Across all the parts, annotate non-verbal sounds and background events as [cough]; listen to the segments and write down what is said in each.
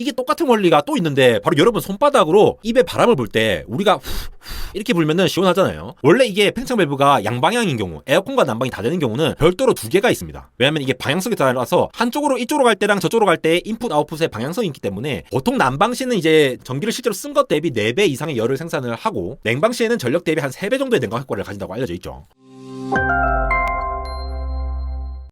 이게 똑같은 원리가 또 있는데 바로 여러분 손바닥으로 입에 바람을 불 때 우리가 후, 후 이렇게 불면은 시원하잖아요. 원래 이게 팽창 밸브가 양방향인 경우 에어컨과 난방이 다 되는 경우는 별도로 두 개가 있습니다. 왜냐하면 이게 방향성이 따라서 한쪽으로 이쪽으로 갈 때랑 저쪽으로 갈 때 인풋 아웃풋의 방향성이 있기 때문에 보통 난방 시는 이제 전기를 실제로 쓴 것 대비 4배 이상의 열을 생산을 하고 냉방 시에는 전력 대비 한 3배 정도의 냉각 효과를 가진다고 알려져 있죠.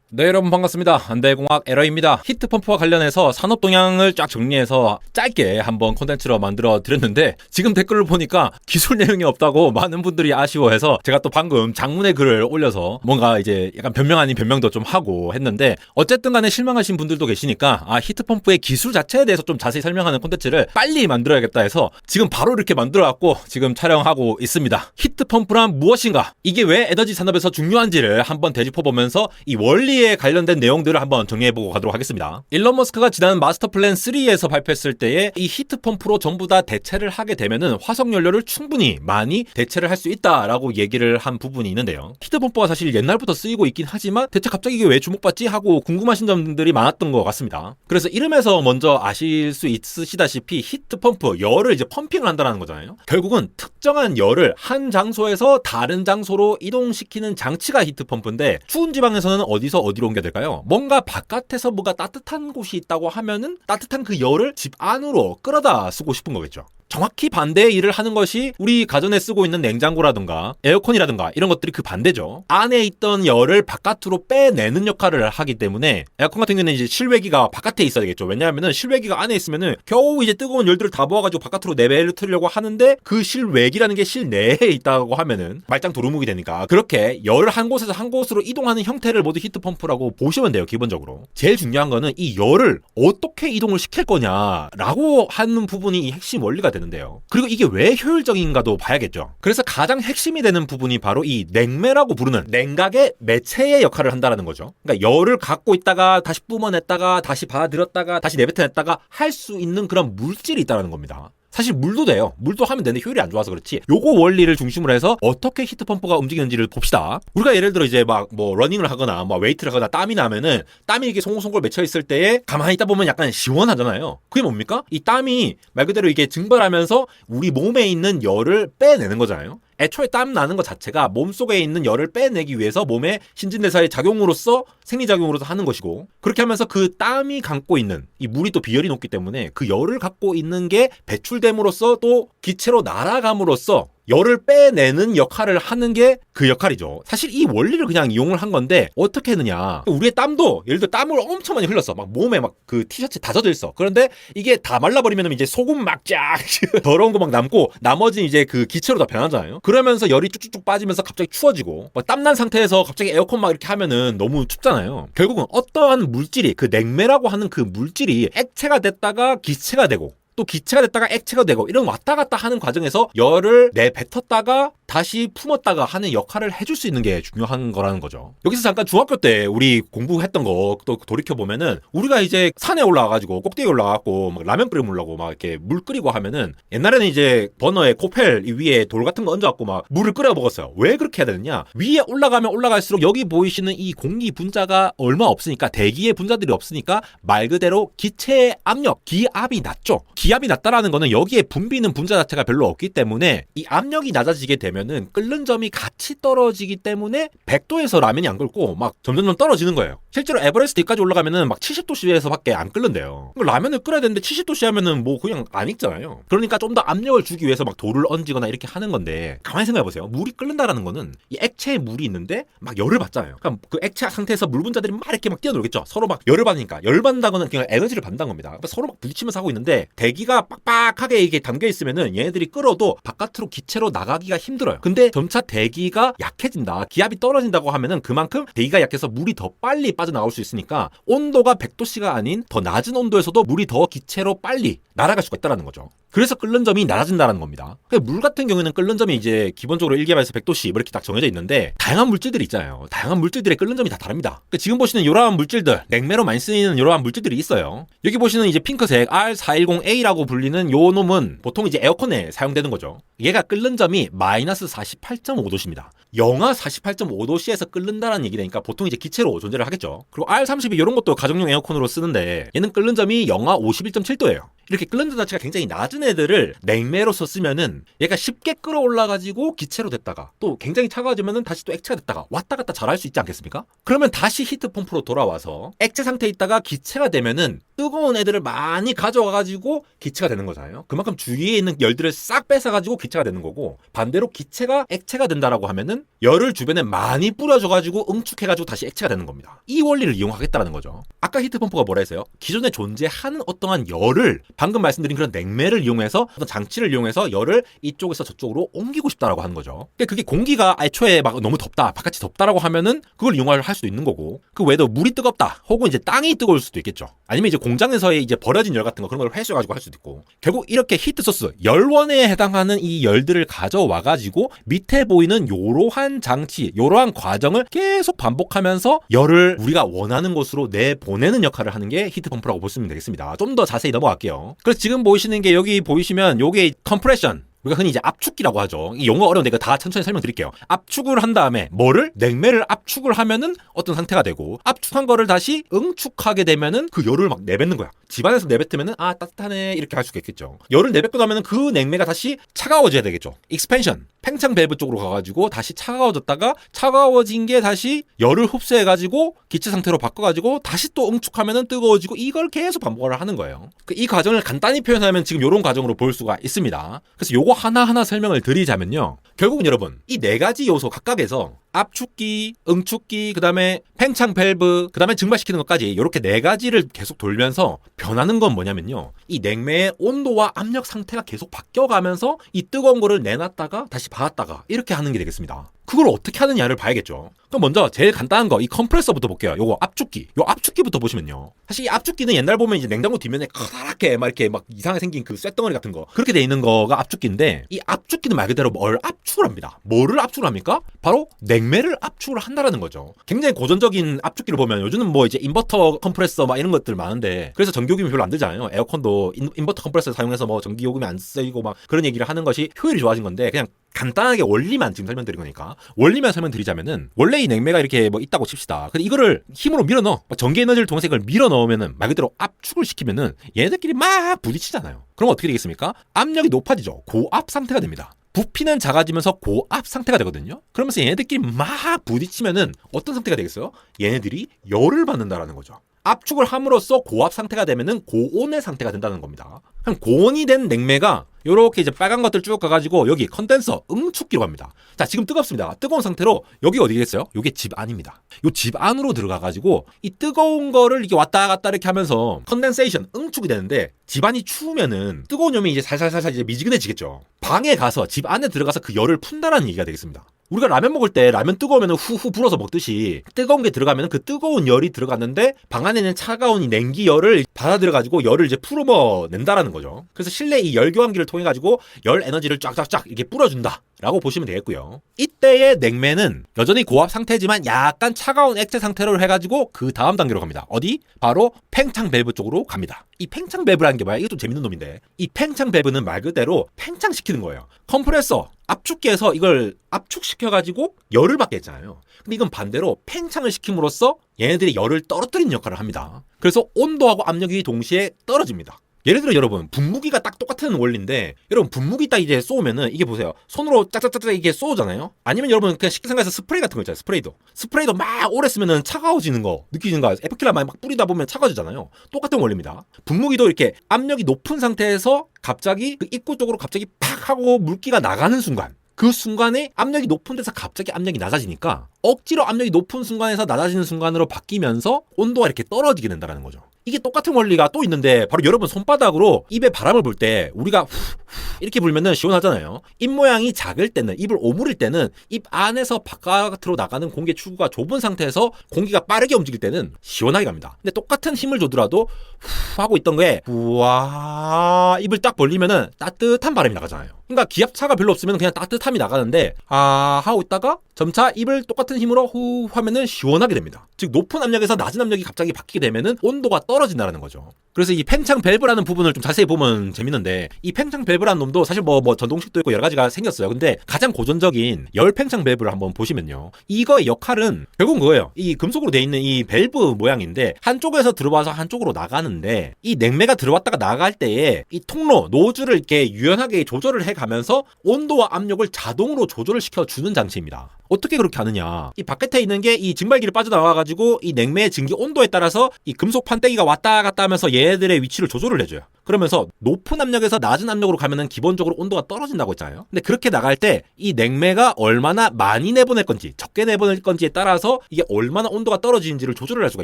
네 여러분 반갑습니다. 안대공학 에러입니다. 히트펌프와 관련해서 산업 동향을 쫙 정리해서 짧게 한번 콘텐츠로 만들어 드렸는데 지금 댓글을 보니까 기술 내용이 없다고 많은 분들이 아쉬워해서 제가 또 방금 장문의 글을 올려서 뭔가 이제 약간 변명 아닌 변명도 좀 하고 했는데 어쨌든 간에 실망하신 분들도 계시니까 아 히트펌프의 기술 자체에 대해서 좀 자세히 설명하는 콘텐츠를 빨리 만들어야겠다 해서 지금 바로 이렇게 만들어 갖고 지금 촬영하고 있습니다. 히트펌프란 무엇인가? 이게 왜 에너지 산업에서 중요한지를 한번 되짚어 보면서 이 원리 에 관련된 내용들을 한번 정리해보고 가도록 하겠습니다. 일론 머스크가 지난 마스터 플랜 3에서 발표했을 때에 이 히트 펌프로 전부 다 대체를 하게 되면은 화석 연료를 충분히 많이 대체를 할 수 있다라고 얘기를 한 부분이 있는데요. 히트 펌프가 사실 옛날부터 쓰이고 있긴 하지만 대체 갑자기 이게 왜 주목받지 하고 궁금하신 점들이 많았던 것 같습니다. 그래서 이름에서 먼저 아실 수 있으시다시피 히트 펌프 열을 이제 펌핑을 한다는 거잖아요. 결국은 특정한 열을 한 장소에서 다른 장소로 이동시키는 장치가 히트 펌프인데 추운 지방에서는 어디서 어디로 옮겨야 될까요? 뭔가 바깥에서 뭐가 따뜻한 곳이 있다고 하면은 따뜻한 그 열을 집 안으로 끌어다 쓰고 싶은 거겠죠. 정확히 반대의 일을 하는 것이 우리 가전에 쓰고 있는 냉장고라든가 에어컨이라든가 이런 것들이 그 반대죠. 안에 있던 열을 바깥으로 빼내는 역할을 하기 때문에 에어컨 같은 경우는 이제 실외기가 바깥에 있어야 되겠죠. 왜냐하면은 실외기가 안에 있으면은 겨우 이제 뜨거운 열들을 다 모아가지고 바깥으로 내뱉으려고 하는데 그 실외기라는 게 실내에 있다고 하면은 말짱 도루묵이 되니까 그렇게 열을 한 곳에서 한 곳으로 이동하는 형태를 모두 히트 펌프라고 보시면 돼요. 기본적으로. 제일 중요한 거는 이 열을 어떻게 이동을 시킬 거냐라고 하는 부분이 이 핵심 원리가 되는데요. 그리고 이게 왜 효율적인가도 봐야겠죠. 그래서 가장 핵심이 되는 부분이 바로 이 냉매라고 부르는 냉각의 매체의 역할을 한다는 거죠. 그러니까 열을 갖고 있다가 다시 뿜어냈다가 다시 받아들였다가 다시 내뱉어냈다가 할 수 있는 그런 물질이 있다는 겁니다. 사실 물도 돼요. 물도 하면 되는데 효율이 안 좋아서 그렇지. 요거 원리를 중심으로 해서 어떻게 히트 펌프가 움직이는지를 봅시다. 우리가 예를 들어 이제 막 뭐 러닝을 하거나 뭐 웨이트를 하거나 땀이 나면은 땀이 이렇게 송골송골 맺혀 있을 때에 가만히 있다 보면 약간 시원하잖아요. 그게 뭡니까? 이 땀이 말 그대로 이게 증발하면서 우리 몸에 있는 열을 빼내는 거잖아요. 애초에 땀 나는 것 자체가 몸속에 있는 열을 빼내기 위해서 몸의 신진대사의 작용으로서 생리작용으로서 하는 것이고 그렇게 하면서 그 땀이 감고 있는 이 물이 또 비열이 높기 때문에 그 열을 갖고 있는 게 배출됨으로써 또 기체로 날아감으로써 열을 빼내는 역할을 하는 게 그 역할이죠. 사실 이 원리를 그냥 이용을 한 건데 어떻게 했느냐. 우리의 땀도 예를 들어 땀을 엄청 많이 흘렸어. 막 몸에 막 그 티셔츠 다 젖어 있어. 그런데 이게 다 말라버리면 이제 소금 막 쫙 [laughs] 더러운 거 막 남고 나머지 이제 그 기체로 다 변하잖아요. 그러면서 열이 쭉쭉쭉 빠지면서 갑자기 추워지고 막 땀난 상태에서 갑자기 에어컨 막 이렇게 하면은 너무 춥잖아요. 결국은 어떠한 물질이 그 냉매라고 하는 그 물질이 액체가 됐다가 기체가 되고 또 기체가 됐다가 액체가 되고 이런 왔다 갔다 하는 과정에서 열을 내뱉었다가 다시 품었다가 하는 역할을 해줄 수 있는 게 중요한 거라는 거죠. 여기서 잠깐 중학교 때 우리 공부했던 거 또 돌이켜 보면은 우리가 이제 산에 올라가가지고 꼭대기 올라가고 막 라면 끓여 먹으려고 막 이렇게 물 끓이고 하면은 옛날에는 이제 버너에 코펠 위에 돌 같은 거 얹어갖고 막 물을 끓여 먹었어요. 왜 그렇게 해야 되느냐? 위에 올라가면 올라갈수록 여기 보이시는 이 공기 분자가 얼마 없으니까 대기의 분자들이 없으니까 말 그대로 기체의 압력 기압이 낮죠. 기압이 낮다라는 거는 여기에 붐비는 분자 자체가 별로 없기 때문에 이 압력이 낮아지게 되면 은 끓는 점이 같이 떨어지기 때문에 100도에서 라면이 안 끓고 막 점점점 떨어지는 거예요. 실제로 에버레스트 까지 올라가면은 막 70도씨에서밖에 안 끓는데요. 라면을 끓여야 되는데 70도씨 하면은 뭐 그냥 안 익잖아요. 그러니까 좀 더 압력을 주기 위해서 막 돌을 얹거나 이렇게 하는 건데 가만히 생각해 보세요. 물이 끓는다라는 거는 이 액체에 물이 있는데 막 열을 받잖아요. 그럼 그 액체 상태에서 물 분자들이 막 이렇게 막 뛰어놀겠죠. 서로 막 열을 받으니까 열 받는다고는 그냥 에너지를 받는다는 겁니다. 그러니까 서로 막 부딪히면서 하고 있는데 대기가 빡빡하게 이게 담겨 있으면은 얘네들이 끓어도 바깥으로 기체로 나가기가 힘들어 요. 근데 점차 대기가 약해진다. 기압이 떨어진다고 하면은 그만큼 대기가 약해서 물이 더 빨리 빠져나올 수 있으니까 온도가 100도씨가 아닌 더 낮은 온도에서도 물이 더 기체로 빨리 날아갈 수가 있다는 거죠. 그래서 끓는 점이 낮아진다는 겁니다. 그러니까 물 같은 경우에는 끓는 점이 이제 기본적으로 1기압에서 100도씨 뭐 이렇게 딱 정해져 있는데 다양한 물질들이 있잖아요. 다양한 물질들의 끓는 점이 다 다릅니다. 그러니까 지금 보시는 이러한 물질들, 냉매로 많이 쓰이는 이러한 물질들이 있어요. 여기 보시는 이제 핑크색 R410A라고 불리는 요 놈은 보통 이제 에어컨에 사용되는 거죠. 얘가 끓는 점이 마이너스 48.5도씨입니다. 영하 48.5도씨에서 끓는다라는 얘기 되니까 보통 이제 기체로 존재를 하겠죠. 그리고 R32 이런 것도 가정용 에어컨으로 쓰는데 얘는 끓는 점이 영하 51.7도예요. 이렇게 끓는 도 자체가 굉장히 낮은 애들을 냉매로서 쓰면은 얘가 쉽게 끌어올라가지고 기체로 됐다가 또 굉장히 차가워지면은 다시 또 액체가 됐다가 왔다 갔다 잘할 수 있지 않겠습니까? 그러면 다시 히트 펌프로 돌아와서 액체 상태에 있다가 기체가 되면은 뜨거운 애들을 많이 가져와가지고 기체가 되는 거잖아요. 그만큼 주위에 있는 열들을 싹 뺏어가지고 기체가 되는 거고 반대로 기체가 액체가 된다라고 하면은 열을 주변에 많이 뿌려줘가지고 응축해가지고 다시 액체가 되는 겁니다. 이 원리를 이용하겠다라는 거죠. 아까 히트 펌프가 뭐라 했어요? 기존에 존재하는 어떠한 열을 방금 말씀드린 그런 냉매를 이용해서 어떤 장치를 이용해서 열을 이쪽에서 저쪽으로 옮기고 싶다라고 하는 거죠. 근데 그게 공기가 애초에 막 너무 덥다, 바깥이 덥다라고 하면은 그걸 이용할 수도 있는 거고 그 외에도 물이 뜨겁다, 혹은 이제 땅이 뜨거울 수도 있겠죠. 아니면 이제 공장에서의 이제 버려진 열 같은 거 그런 걸 회수해가지고 할 수도 있고 결국 이렇게 히트 소스 열원에 해당하는 이 열들을 가져와 가지고 밑에 보이는 요러한 장치, 요러한 과정을 계속 반복하면서 열을 우리가 원하는 곳으로 내 보내는 역할을 하는 게 히트 펌프라고 보시면 되겠습니다. 좀 더 자세히 넘어갈게요. 그래서 지금 보이시는 게 여기 보이시면 요게 컴프레션 우리가 흔히 이제 압축기라고 하죠. 이 용어 어려운데 이거 다 천천히 설명드릴게요. 압축을 한 다음에 뭐를 냉매를 압축을 하면은 어떤 상태가 되고 압축한 거를 다시 응축하게 되면은 그 열을 막 내뱉는 거야. 집안에서 내뱉으면은 아 따뜻하네 이렇게 할 수가 있겠죠. 열을 내뱉고 나면은 그 냉매가 다시 차가워져야 되겠죠. 익스펜션 팽창 밸브 쪽으로 가가지고 다시 차가워졌다가 차가워진 게 다시 열을 흡수해가지고 기체 상태로 바꿔가지고 다시 또 응축하면은 뜨거워지고 이걸 계속 반복을 하는 거예요. 그 이 과정을 간단히 표현하면 지금 이런 과정으로 볼 수가 있습니다. 그래서 요거 하나하나 설명을 드리자면요. 결국은 여러분 이 네 가지 요소 각각에서 압축기, 응축기, 그다음에 팽창 밸브, 그다음에 증발시키는 것까지 이렇게 네 가지를 계속 돌면서 변하는 건 뭐냐면요. 이 냉매의 온도와 압력 상태가 계속 바뀌어 가면서 이 뜨거운 거를 내놨다가 다시 받았다가 이렇게 하는 게 되겠습니다. 그걸 어떻게 하느냐를 봐야겠죠. 그럼 먼저 제일 간단한 거 이 컴프레서부터 볼게요. 요거 압축기. 요 압축기부터 보시면요. 사실 이 압축기는 옛날 보면 이제 냉장고 뒷면에 커다랗게 막 이렇게 막 이상하게 생긴 그 쇳덩어리 같은 거 그렇게 돼 있는 거가 압축기인데 이 압축기는 말 그대로 뭘 압축을 합니다. 뭐를 압축을 합니까? 바로 냉매를 압축을 한다라는 거죠. 굉장히 고전적인 압축기를 보면 요즘은 뭐 이제 인버터 컴프레서 막 이런 것들 많은데 그래서 전기요금이 별로 안 들잖아요. 에어컨도 인, 인버터 컴프레서 사용해서 뭐 전기요금이 안 쓰이고 막 그런 얘기를 하는 것이 효율이 좋아진 건데 그냥 간단하게 원리만 지금 설명드린 거니까 원리만 설명드리자면은 원래 이 냉매가 이렇게 뭐 있다고 칩시다. 근데 이거를 힘으로 밀어 넣어 막 전기 에너지를 통해서 이걸 밀어 넣으면은 말 그대로 압축을 시키면은 얘네들끼리 막 부딪히잖아요. 그럼 어떻게 되겠습니까? 압력이 높아지죠. 고압 상태가 됩니다. 부피는 작아지면서 고압 상태가 되거든요. 그러면서 얘네들끼리 막 부딪히면은 어떤 상태가 되겠어요? 얘네들이 열을 받는다라는 거죠. 압축을 함으로써 고압 상태가 되면은 고온의 상태가 된다는 겁니다. 그럼 고온이 된 냉매가 요렇게 이제 빨간 것들 쭉 가가지고 여기 컨덴서 응축기로 갑니다. 자 지금 뜨겁습니다. 뜨거운 상태로 여기 어디겠어요? 요게 집 안입니다. 요 집 안으로 들어가가지고 이 뜨거운 거를 이렇게 왔다 갔다 이렇게 하면서 컨덴세이션 응축이 되는데 집 안이 추우면은 뜨거운 염이 이제 살살살살 이제 미지근해지겠죠. 방에 가서 집 안에 들어가서 그 열을 푼다라는 얘기가 되겠습니다. 우리가 라면 먹을 때 라면 뜨거우면 후후 불어서 먹듯이 뜨거운 게 들어가면 그 뜨거운 열이 들어갔는데 방 안에 있는 차가운 이 냉기 열을 받아들여 가지고 열을 이제 풀어 낸다라는 거죠. 그래서 실내 이 열교환기를 통해 가지고 열 에너지를 쫙쫙쫙 이렇게 뿌려준다. 라고 보시면 되겠고요. 이때의 냉매는 여전히 고압 상태지만 약간 차가운 액체 상태로 해가지고 그 다음 단계로 갑니다. 어디? 바로 팽창 밸브 쪽으로 갑니다. 이 팽창 밸브라는 게 뭐야? 이게 좀 재밌는 놈인데 이 팽창 밸브는 말 그대로 팽창시키는 거예요. 컴프레서 압축기에서 이걸 압축시켜가지고 열을 받게 했잖아요. 근데 이건 반대로 팽창을 시킴으로써 얘네들이 열을 떨어뜨리는 역할을 합니다. 그래서 온도하고 압력이 동시에 떨어집니다. 예를 들어 여러분 분무기가 딱 똑같은 원리인데 여러분 분무기 딱 이제 쏘면은 이게 보세요. 손으로 짝짝짝짝 이게 쏘잖아요? 아니면 여러분 그냥 쉽게 생각해서 스프레이 같은 거 있잖아요 스프레이도. 스프레이도 막 오래 쓰면은 차가워지는 거 느끼는 거 에프킬라 막 뿌리다 보면 차가워지잖아요. 똑같은 원리입니다. 분무기도 이렇게 압력이 높은 상태에서 갑자기 그 입구 쪽으로 갑자기 팍 하고 물기가 나가는 순간 그 순간에 압력이 높은 데서 갑자기 압력이 낮아지니까 억지로 압력이 높은 순간에서 낮아지는 순간으로 바뀌면서 온도가 이렇게 떨어지게 된다는 거죠. 이게 똑같은 원리가 또 있는데 바로 여러분 손바닥으로 입에 바람을 불 때 우리가 후, 후 이렇게 불면은 시원하잖아요. 입 모양이 작을 때는 입을 오므릴 때는 입 안에서 바깥으로 나가는 공기 출구가 좁은 상태에서 공기가 빠르게 움직일 때는 시원하게 갑니다. 근데 똑같은 힘을 줘더라도 후 하고 있던 거에 우와 입을 딱 벌리면은 따뜻한 바람이 나가잖아요. 그러니까 기압차가 별로 없으면 그냥 따뜻함이 나가는데 아 하고 있다가 점차 입을 똑같은 힘으로 후 하면은 시원하게 됩니다. 즉 높은 압력에서 낮은 압력이 갑자기 바뀌게 되면은 온도가 떨어진다는 거죠. 그래서 이 팽창 밸브라는 부분을 좀 자세히 보면 재밌는데 이 팽창 밸브라는 놈도 사실 뭐, 뭐 전동식도 있고 여러 가지가 생겼어요. 근데 가장 고전적인 열 팽창 밸브를 한번 보시면요. 이거의 역할은 결국은 그거예요. 이 금속으로 돼 있는 이 밸브 모양인데 한쪽에서 들어와서 한쪽으로 나가는데 이 냉매가 들어왔다가 나갈 때에 이 통로 노즐을 이렇게 유연하게 조절을 해 가면서 온도와 압력을 자동으로 조절을 시켜 주는 장치입니다. 어떻게 그렇게 하느냐? 이 바깥에 있는 게 이 증발기를 빠져나와 가지고 이 냉매의 증기 온도에 따라서 이 금속 판때기가 왔다 갔다 하면서 얘 들의 위치를 조절을 해줘요. 그러면서 높은 압력에서 낮은 압력으로 가면은 기본적으로 온도가 떨어진다고 했잖아요. 근데 그렇게 나갈 때 이 냉매가 얼마나 많이 내보낼 건지 적게 내보낼 건지에 따라서 이게 얼마나 온도가 떨어지는지를 조절을 할 수가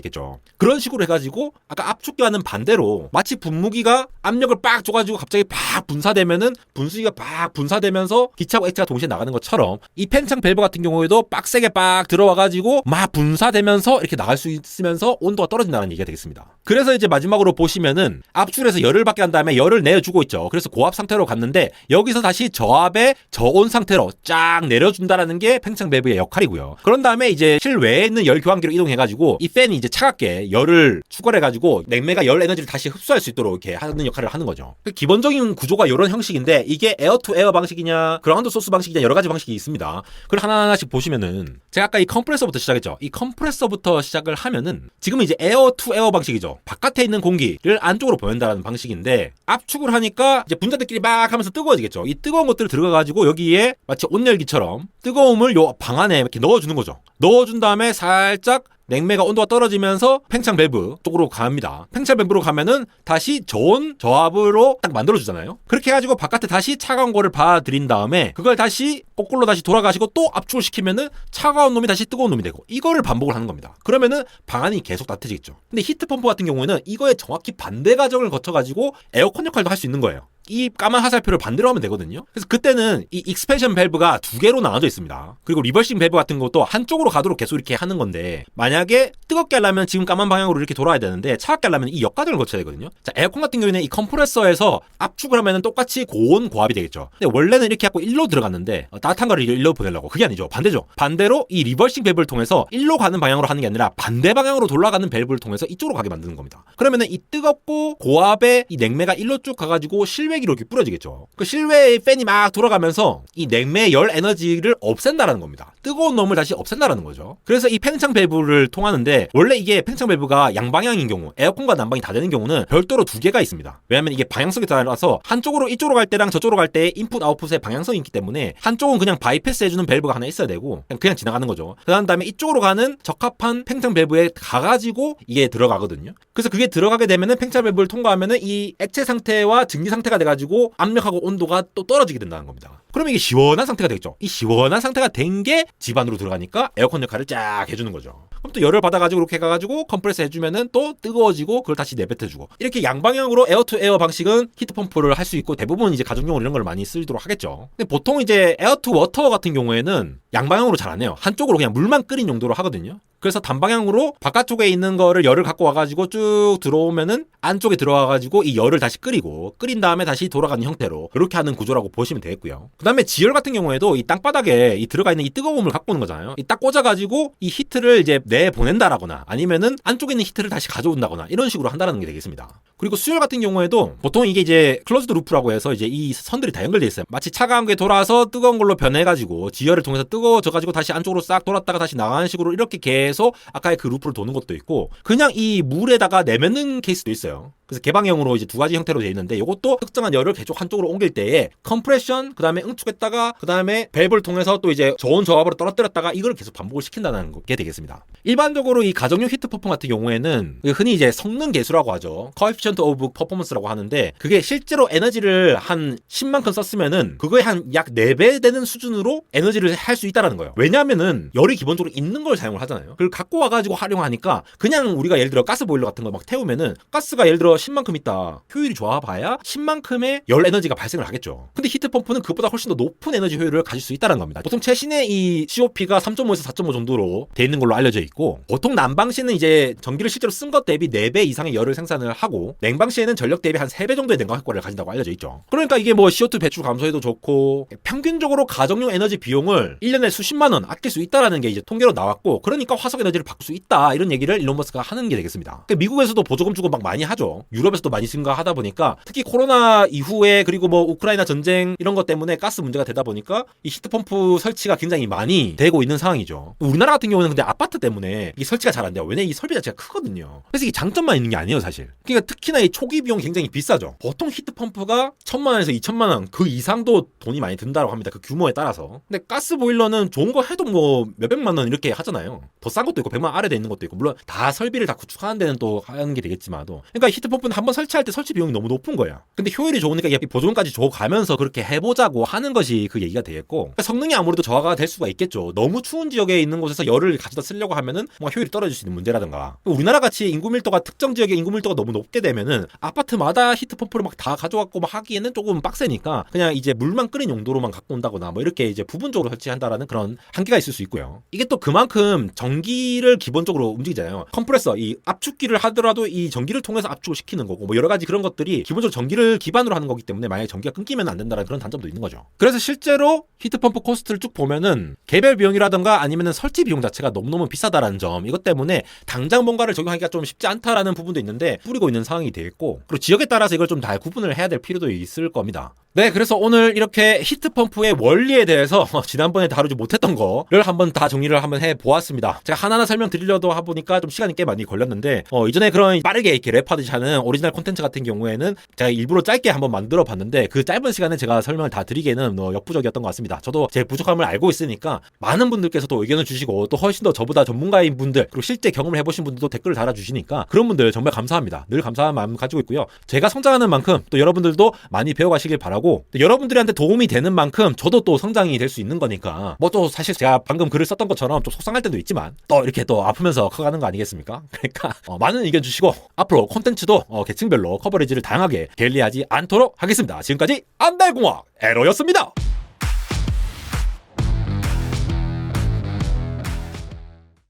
있겠죠. 그런 식으로 해가지고 아까 압축기와는 반대로 마치 분무기가 압력을 빡 줘가지고 갑자기 팍 분사되면은 분수기가 팍 분사되면서 기차와 액체가 동시에 나가는 것처럼 이 팽창 밸브 같은 경우에도 빡세게 빡 들어와가지고 막 분사되면서 이렇게 나갈 수 있으면서 온도가 떨어진다는 얘기가 되겠습니다. 그래서 이제 마지막으로 보시면은 압출해서 열을 받게 한 다음에 열을 내주고 있죠. 그래서 고압 상태로 갔는데 여기서 다시 저압의 저온 상태로 쫙 내려준다라는 게 팽창 밸브의 역할이고요. 그런 다음에 이제 실외에 있는 열 교환기로 이동해가지고 이 팬이 이제 차갑게 열을 추가해가지고 냉매가 열 에너지를 다시 흡수할 수 있도록 이렇게 하는 역할을 하는 거죠. 그 기본적인 구조가 이런 형식인데 이게 에어 투 에어 방식이냐 그라운드 소스 방식이냐 여러 가지 방식이 있습니다. 그걸 하나하나씩 보시면은 제가 아까 이 컴프레서부터 시작했죠. 이 컴프레서부터 시작을 하면은 지금은 이제 에어 투 에어 방식이죠. 바깥에 있는 공기를 안쪽으로 보낸다는 방식인데 압축을 하니까 이제 분자들끼리 막 하면서 뜨거워지겠죠. 이 뜨거운 것들을 들어가가지고 여기에 마치 온열기처럼 뜨거움을 요 방 안에 이렇게 넣어주는 거죠. 넣어준 다음에 살짝 냉매가 온도가 떨어지면서 팽창 밸브 쪽으로 갑니다. 팽창 밸브로 가면은 다시 저온 저압으로 딱 만들어주잖아요. 그렇게 해가지고 바깥에 다시 차가운 거를 봐드린 다음에 그걸 다시 거꾸로 다시 돌아가시고 또 압축을 시키면은 차가운 놈이 다시 뜨거운 놈이 되고 이거를 반복을 하는 겁니다. 그러면은 방안이 계속 따뜻해지겠죠. 근데 히트 펌프 같은 경우에는 이거에 정확히 반대 과정을 거쳐가지고 에어컨 역할도 할 수 있는 거예요. 이 까만 화살표를 반대로 하면 되거든요. 그래서 그때는 이 익스펜션 밸브가 두 개로 나눠져 있습니다. 그리고 리버싱 밸브 같은 것도 한쪽으로 가도록 계속 이렇게 하는 건데 만약에 뜨겁게 하려면 지금 까만 방향으로 이렇게 돌아야 되는데 차갑게 하려면 이 역과정을 거쳐야 되거든요. 자 에어컨 같은 경우에는 이 컴프레서에서 압축을 하면은 똑같이 고온 고압이 되겠죠. 근데 원래는 이렇게 하고 일로 들어갔는데 어, 따뜻한 거를 일로 보내려고 그게 아니죠. 반대죠. 반대로 이 리버싱 밸브를 통해서 일로 가는 방향으로 하는 게 아니라 반대 방향으로 돌아가는 밸브를 통해서 이쪽으로 가게 만드는 겁니다. 그러면은 이 뜨겁고 고압의 이 냉매가 일로 쭉 가가지고 실외 기로 이렇게 뿌려지겠죠. 그 실외의 팬이 막 돌아가면서 이 냉매 열 에너지를 없앤다라는 겁니다. 뜨거운 놈을 다시 없앤다라는 거죠. 그래서 이 팽창 밸브를 통하는데 원래 이게 팽창 밸브가 양방향인 경우 에어컨과 난방이 다 되는 경우는 별도로 두 개가 있습니다. 왜냐하면 이게 방향성에 따라서 한쪽으로 이쪽으로 갈 때랑 저쪽으로 갈 때 인풋 아웃풋의 방향성이 있기 때문에 한쪽은 그냥 바이패스 해주는 밸브가 하나 있어야 되고 그냥, 그냥 지나가는 거죠. 그 다음에 이쪽으로 가는 적합한 팽창 밸브에 가가지고 이게 들어가거든요. 그래서 그게 들어가게 되면은 팽창 밸브를 통과하면은 이 액체 상태와 증기 상태가 돼가지고 압력하고 온도가 또 떨어지게 된다는 겁니다. 그러면 이게 시원한 상태가 되겠죠. 이 시원한 상태가 된 게 집 안으로 들어가니까 에어컨 역할을 쫙 해주는 거죠. 그럼 또 열을 받아가지고 이렇게 가가지고 컴프레스 해주면은 또 뜨거워지고 그걸 다시 내뱉어주고 이렇게 양방향으로 에어 투 에어 방식은 히트 펌프를 할 수 있고 대부분 이제 가정용으로 이런 걸 많이 쓰도록 하겠죠. 근데 보통 이제 에어 투 워터 같은 경우에는 양방향으로 잘 안 해요. 한쪽으로 그냥 물만 끓인 용도로 하거든요. 그래서 단방향으로 바깥쪽에 있는 거를 열을 갖고 와가지고 쭉 들어오면은 안쪽에 들어와가지고 이 열을 다시 끓이고 끓인 다음에 다시 돌아가는 형태로 그렇게 하는 구조라고 보시면 되겠고요. 그 다음에 지열 같은 경우에도 이 땅바닥에 이 들어가 있는 이 뜨거움을 갖고 오는 거잖아요. 이 딱 꽂아가지고 이 히트를 이제 내 보낸다라거나 아니면은 안쪽에 있는 히트를 다시 가져온다거나 이런 식으로 한다는 게 되겠습니다. 그리고 수열 같은 경우에도 보통 이게 이제 클로즈드 루프라고 해서 이제 이 선들이 다 연결돼 있어요. 마치 차가운 게 돌아서 뜨거운 걸로 변해가지고 지열을 통해서 뜨거워져가지고 다시 안쪽으로 싹 돌았다가 다시 나가는 식으로 이렇게 계속 아까의 그 루프를 도는 것도 있고 그냥 이 물에다가 내뱉는 케이스도 있어요. 그래서 개방형으로 이제 두 가지 형태로 되어 있는데 이것도 특정한 열을 계속 한쪽으로 옮길 때에 컴프레션 그다음에 응축했다가 그다음에 밸브를 통해서 또 이제 저온 저압으로 떨어뜨렸다가 이걸 계속 반복을 시킨다는 게 되겠습니다. 일반적으로 이 가정용 히트 펌프 같은 경우에는 흔히 이제 성능 계수라고 하죠. Coefficient of performance라고 하는데 그게 실제로 에너지를 한 10만큼 썼으면은 그거에 한약 4배 되는 수준으로 에너지를 할 수 있다라는 거예요. 왜냐하면은 열이 기본적으로 있는 걸 사용을 하잖아요. 그걸 갖고 와가지고 활용하니까 그냥 우리가 예를 들어 가스 보일러 같은 거 막 태우면은 가스가 예를 들어 10만큼 있다. 효율이 좋아봐야 10만큼의 열 에너지가 발생을 하겠죠. 근데 히트 펌프는 그보다 훨씬 더 높은 에너지 효율을 가질 수 있다는 겁니다. 보통 최신의 이 COP가 3.5에서 4.5 정도로 돼 있는 걸로 알려져 있고 보통 난방시는 이제 전기를 실제로 쓴 것 대비 4배 이상의 열을 생산을 하고 냉방 시에는 전력 대비 한 3배 정도의 냉각 효과를 가진다고 알려져 있죠. 그러니까 이게 뭐 CO2 배출 감소에도 좋고 평균적으로 가정용 에너지 비용을 1년에 수십만 원 아낄 수 있다라는 게 이제 통계로 나왔고 그러니까 화석 에너지를 바꿀 수 있다 이런 얘기를 일론 머스크가 하는 게 되겠습니다. 그러니까 미국에서도 보조금 주고 막 많이 하죠. 유럽에서도 많이 증가하다 보니까 특히 코로나 이후에 그리고 뭐 우크라이나 전쟁 이런 것 때문에 가스 문제가 되다 보니까 이 히트 펌프 설치가 굉장히 많이 되고 있는 상황이죠. 우리나라 같은 경우는 근데 아파트 때문에 이 설치가 잘 안 돼요. 왜냐 이 설비 자체가 크거든요. 그래서 이게 장점만 있는 게 아니에요, 사실. 그러니까 특히 나 이 초기 비용이 굉장히 비싸죠. 보통 히트펌프가 천만 원에서 이천만 원 그 이상도 돈이 많이 든다고 합니다. 그 규모에 따라서. 근데 가스 보일러는 좋은 거 해도 뭐 몇백만 원 이렇게 하잖아요. 더 싼 것도 있고 백만 원 아래 돼 있는 것도 있고 물론 다 설비를 다 구축하는 데는 또 하는 게 되겠지만도. 그러니까 히트펌프는 한번 설치할 때 설치 비용이 너무 높은 거야. 근데 효율이 좋으니까 이 보조금까지 줘가면서 그렇게 해보자고 하는 것이 그 얘기가 되겠고 그러니까 성능이 아무래도 저하가 될 수가 있겠죠. 너무 추운 지역에 있는 곳에서 열을 가져다 쓰려고 하면은 뭔가 효율이 떨어질 수 있는 문제라든가 우리나라 같이 인구 밀도가 특정 지역의 인구 밀도가 너무 높게 되면 은 아파트마다 히트 펌프를 막 다 가져갖고 막 하기에는 조금 빡세니까 그냥 이제 물만 끓인 용도로만 갖고 온다거나 뭐 이렇게 이제 부분적으로 설치한다라는 그런 한계가 있을 수 있고요. 이게 또 그만큼 전기를 기본적으로 움직이잖아요. 컴프레서 이 압축기를 하더라도 이 전기를 통해서 압축을 시키는 거고 뭐 여러 가지 그런 것들이 기본적으로 전기를 기반으로 하는 거기 때문에 만약에 전기가 끊기면 안 된다는 그런 단점도 있는 거죠. 그래서 실제로 히트펌프 코스트를 쭉 보면은 개별 비용이라든가 아니면은 설치 비용 자체가 너무너무 비싸다라는 점 이것 때문에 당장 뭔가를 적용하기가 좀 쉽지 않다라는 부분도 있는데 뿌리고 있는 상황 이 되겠고 그리고 지역에 따라서 이걸 좀 잘 구분을 해야 될 필요도 있을 겁니다. 네, 그래서 오늘 이렇게 히트펌프의 원리에 대해서 [laughs] 지난번에 다루지 못했던 거를 한번 다 정리를 한번 해 보았습니다. 제가 하나하나 설명드리려도 하보니까 좀 시간이 꽤 많이 걸렸는데, 어, 이전에 그런 빠르게 이렇게 랩하듯이 하는 오리지널 콘텐츠 같은 경우에는 제가 일부러 짧게 한번 만들어 봤는데, 그 짧은 시간에 제가 설명을 다 드리기에는 뭐 역부족이었던 것 같습니다. 저도 제 부족함을 알고 있으니까 많은 분들께서 또 의견을 주시고, 또 훨씬 더 저보다 전문가인 분들, 그리고 실제 경험을 해보신 분들도 댓글을 달아주시니까, 그런 분들 정말 감사합니다. 늘 감사한 마음 가지고 있고요. 제가 성장하는 만큼 또 여러분들도 많이 배워가시길 바라고, 또 여러분들한테 도움이 되는 만큼 저도 또 성장이 될 수 있는 거니까 뭐 또 사실 제가 방금 글을 썼던 것처럼 좀 속상할 때도 있지만 또 이렇게 또 아프면서 커가는 거 아니겠습니까? [laughs] 그러니까 어, 많은 의견 주시고 앞으로 콘텐츠도 어, 계층별로 커버리지를 다양하게 게을리하지 않도록 하겠습니다. 지금까지 안달공학 에로였습니다.